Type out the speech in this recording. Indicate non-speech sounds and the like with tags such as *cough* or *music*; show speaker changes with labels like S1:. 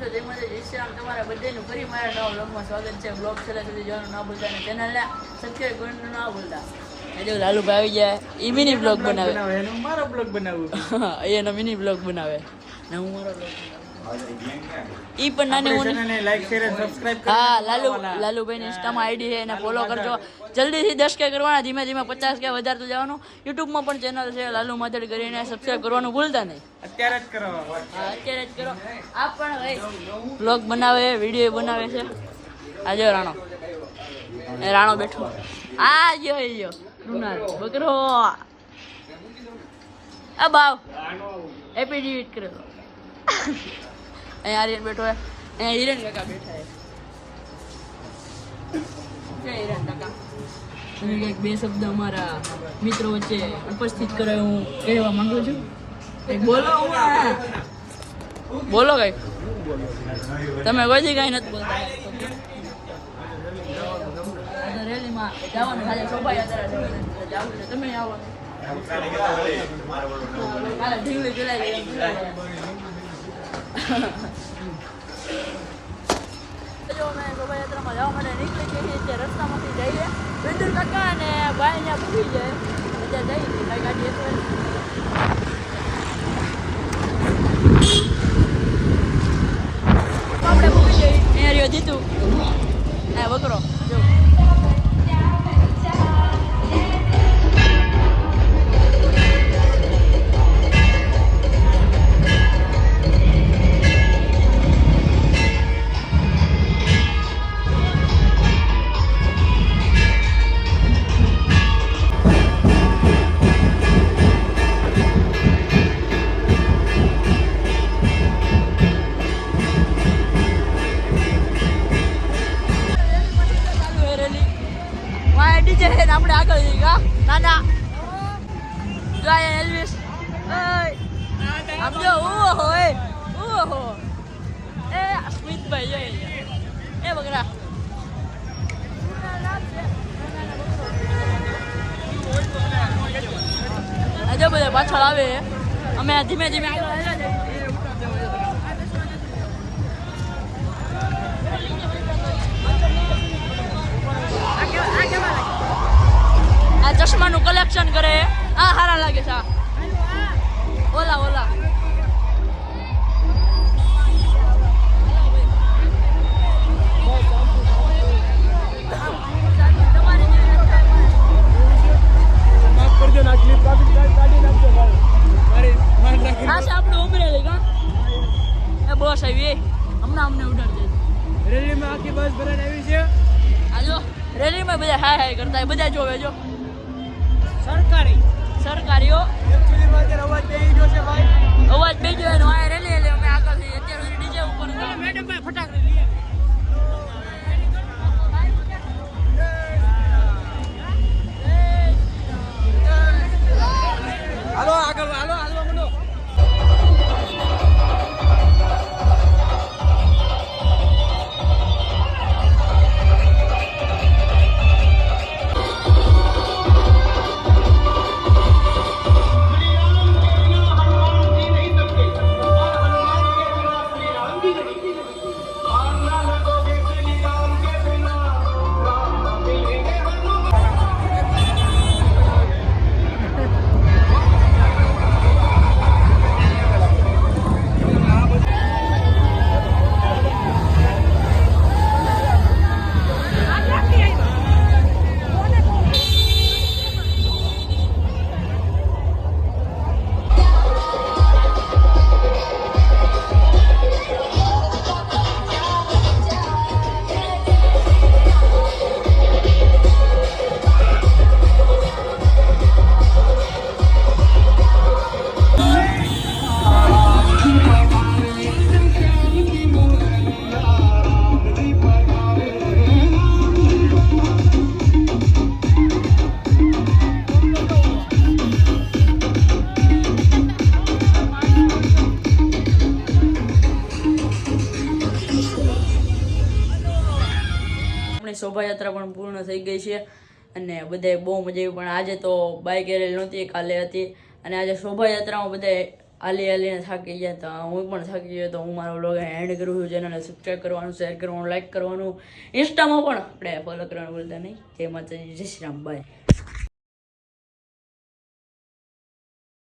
S1: છો જય માતા જય શ્રી રામ તમારા બધાનું ફરી મારા નવા બ્લોગમાં સ્વાગત છે. બ્લોગ છેલ્લા સુધી જોવાનું ના ભૂલતા અને ચેનલને સબસ્ક્રાઈબ કરવાનું ના ભૂલતા. એ જો લાલુભાઈ આવી જાય એ મિની બ્લોગ બનાવે.
S2: એનું મારો બ્લોગ બનાવું *laughs*
S1: એનો મિની બ્લોગ બનાવે. ને હું મારો બ્લોગ ઈ પણ નાની મોની
S2: લાઈક શેર એન્ડ સબસ્ક્રાઇબ
S1: હા લાલુ લાલુભાઈની ઇન્સ્ટામાં આઈડી છે એને ફોલો કરજો. જલ્દીથી દસ કે કરવાના ધીમે ધીમે પચાસ કે વધારતું જવાનું. યુટ્યુબમાં પણ ચેનલ છે લાલુ માધડ કરીને સબસ્ક્રાઇબ કરવાનું ભૂલતા નહીં.
S2: અત્યારે જ કરો.
S1: હા અત્યારે જ કરો. આ પણ ભાઈ બ્લોગ બનાવે વીડિયો બનાવે છે. આજે રાણો. એ રાણો બેઠો. આ જો જો ગયો બકરો. આ બાવ. એપી ડિલીટ કરેલો અહીંયા આર્યન બેઠો હે અહીંયા હિરેન કાકા બેઠા છે હિરેન કાકા. તમે કંઈક બે શબ્દ અમારા મિત્રો વચ્ચે ઉપસ્થિત કરાય હું કહેવા માંગુ છું. કંઈક બોલો બોલો કંઈક. તમે કોઈ કઈ નથી બોલતા. રેલીમાં જવાનું ખાલી શોભાયાત્રા છે. તમે આવો. કાલે ઢીંગલી ચલાવી જો અમે શોભાયાત્રામાં જવા માટે નીકળી ગઈ છીએ રસ્તામાંથી જઈએ. વિંદર કાકા અને બાય ત્યાં પૂરી જાય અત્યારે જઈએ ભાઈ ગાડી વાય છે આપણે આગળ જઈએ. કા ના ના જો આ ઓય. આમ જો ઓ હોય ઓ હો. એ, સ્મિતભાઈ, જો એ. બગડા. આજે બધા પાછળ આવે અમે ધીમે ધીમે આગળ ચશ્માનું કલેક્શન કરે. આ સારા લાગે છે. ઓલા ઓલા. બોસ આવી એ. હમણાં અમને ઉડાડજે
S2: રેલીમાં આખી બસ ભરાઈને આવી છે.
S1: જો રેલીમાં બધા હાય હાય કરતા બધા જોવે જો.
S2: સરકારી.
S1: સરકારીઓ?
S2: અવાજ બેહી ગયો છે ભાઈ.
S1: અવાજ બે જો એનો આ રેલી એટલે અમે આગળ અત્યારે ડીજે ઉપર
S2: મેડમ ભાઈ ફટાકડી
S1: શોભાયાત્રા પણ પૂર્ણ થઈ ગઈ છે. અને બધાએ બહુ મજા આવી. પણ આજે તો બાઇક રેલી નહોતી કાલે હતી. અને આજે શોભાયાત્રામાં બધાએ આલી આલીને થાકી ગયા. તો હું પણ થાકી ગયો. તો હું મારો બ્લોગ એન્ડ કરું છું. ચેનલને સબસ્ક્રાઈબ કરવાનું શેર કરવાનું લાઇક કરવાનું. ઇન્સ્ટામાં પણ આપણે ફોલો કરવાનું ભૂલતા નહીં. જય માતાજી, જય શ્રી રામ. બાય